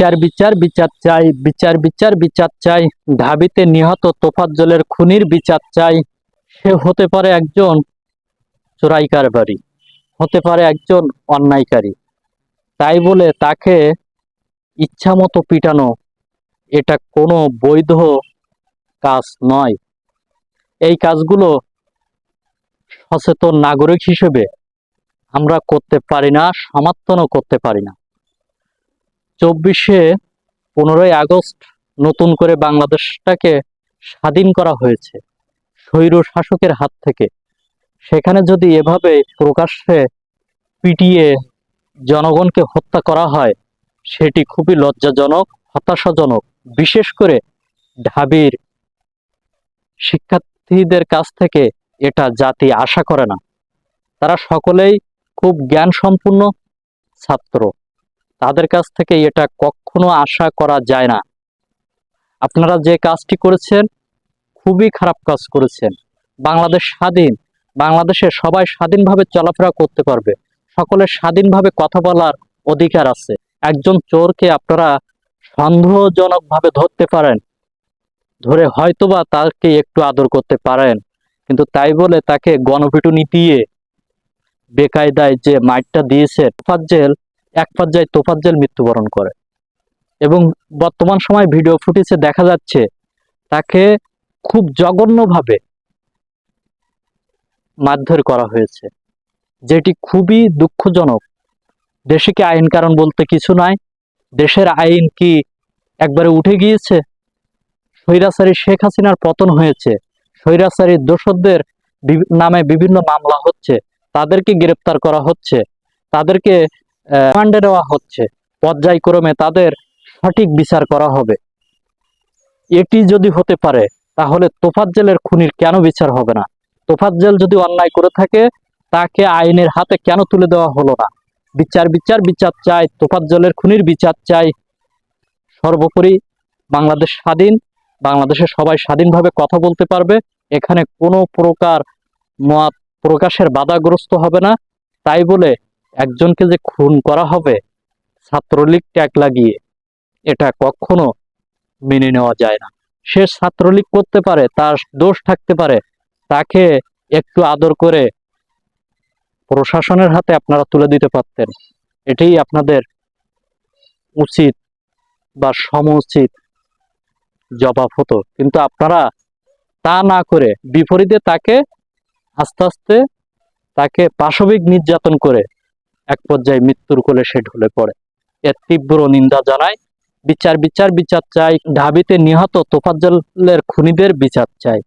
বিচার বিচার বিচার চাই, বিচার বিচার বিচার চাই। ঢাবিতে নিহত তোফাজ্জলের খুনির বিচার চাই। সে হতে পারে একজন চোরাইকার বাড়ি, হতে পারে একজন অন্যায়কারী। তাই বলে তাকে ইচ্ছা মতো পিটানো, এটা কোনো বৈধ কাজ নয়। এই কাজগুলো সচেতন নাগরিক হিসেবে আমরা করতে পারি না, সমর্থনও করতে পারি না। চব্বিশে পনেরোই আগস্ট নতুন করে বাংলাদেশটাকে স্বাধীন করা হয়েছে, স্বৈর শাসকের হাত থেকে। সেখানে যদি এভাবে প্রকাশ্যে পিটিয়ে জনগণকে হত্যা করা হয়, সেটি খুবই লজ্জাজনক, হতাশাজনক। বিশেষ করে ঢাবির শিক্ষার্থীদের কাছ থেকে এটা জাতি আশা করে না। তারা সকলেই খুব জ্ঞান সম্পূর্ণ ছাত্র। তাদের কাছ থেকে এটা কখনো আশা করা যায় না। আপনারা যে কাজটি করেছেন, খুবই খারাপ কাজ করেছেন। বাংলাদেশ স্বাধীন, বাংলাদেশে সবাই স্বাধীনভাবে চলাফেরা করতে পারবে। সকলের স্বাধীনভাবে কথা বলার অধিকার আছে। একজন চোরকে আপনারা সন্দেহজনকভাবে ধরতে পারেন, ধরে হয়তোবা তাকে একটু আদর করতে পারেন, কিন্তু তাই বলে তাকে গণপিটুনি দিয়ে বেকায়দায় যে মাইটটা দিয়েছে তোফাজ্জেল এক পর্যায়ে তোফাজ্জেল মৃত্যুবরণ করে। এবং বর্তমান সময় ভিডিও ফুটেজে দেখা যাচ্ছে, তাকে খুব জঘন্যভাবে মারধর করা হয়েছে, যেটি খুবই দুঃখজনক। দেশে কি আইন কারণ বলতে কিছু নাই? দেশের আইন কি একবারে উঠে গিয়েছে? স্বৈরাচারী শেখ হাসিনার পতন হয়েছে, স্বৈরাচারী দোষরদের বিভি- নামে বিভিন্ন মামলা হচ্ছে, তাদেরকে গ্রেপ্তার করা হচ্ছে, তাদেরকে রিমান্ডে নেওয়া হচ্ছে। পর্যায়ক্রমে তাদের সঠিক বিচার করা হবে। এটি যদি হতে পারে, তাহলে তোফাজ্জেলের খুনির কেন বিচার হবে না? তোফাজ্জেল যদি অন্যায় করে থাকে, তাকে আইনের হাতে কেন তুলে দেওয়া হলো না? বিচার বিচার বিচার চাই, তোফাজ্জলের খুনির বিচার চাই। সর্বোপরি বাংলাদেশ স্বাধীন বাংলাদেশে সবাই স্বাধীনভাবে কথা বলতে পারবে। এখানে কোনো প্রকার মত প্রকাশের বাধাগ্রস্ত হবে না। তাই বলে একজনকে যে খুন করা হবে, ছাত্রলীগ ট্যাগ লাগিয়ে, এটা কখনো মেনে নেওয়া যায় না। সে ছাত্রলীগ করতে পারে, তার দোষ থাকতে পারে, তাকে একটু আদর করে প্রশাসনের হাতে আপনারা তুলে দিতে পারতেন। এটাই আপনাদের উচিত বা সমুচিত জবাব হতো। কিন্তু আপনারা তা না করে বিপরীতে তাকে আস্তে আস্তে তাকে পাশবিক নির্যাতন করে এক পর্যায়ে মৃত্যুর কোলে সে ঢলে পড়ে। এর তীব্র নিন্দা জানায়, বিচার বিচার বিচার চাই, ঢাবিতে নিহত তোফাজ্জলের খুনিদের বিচার চাই।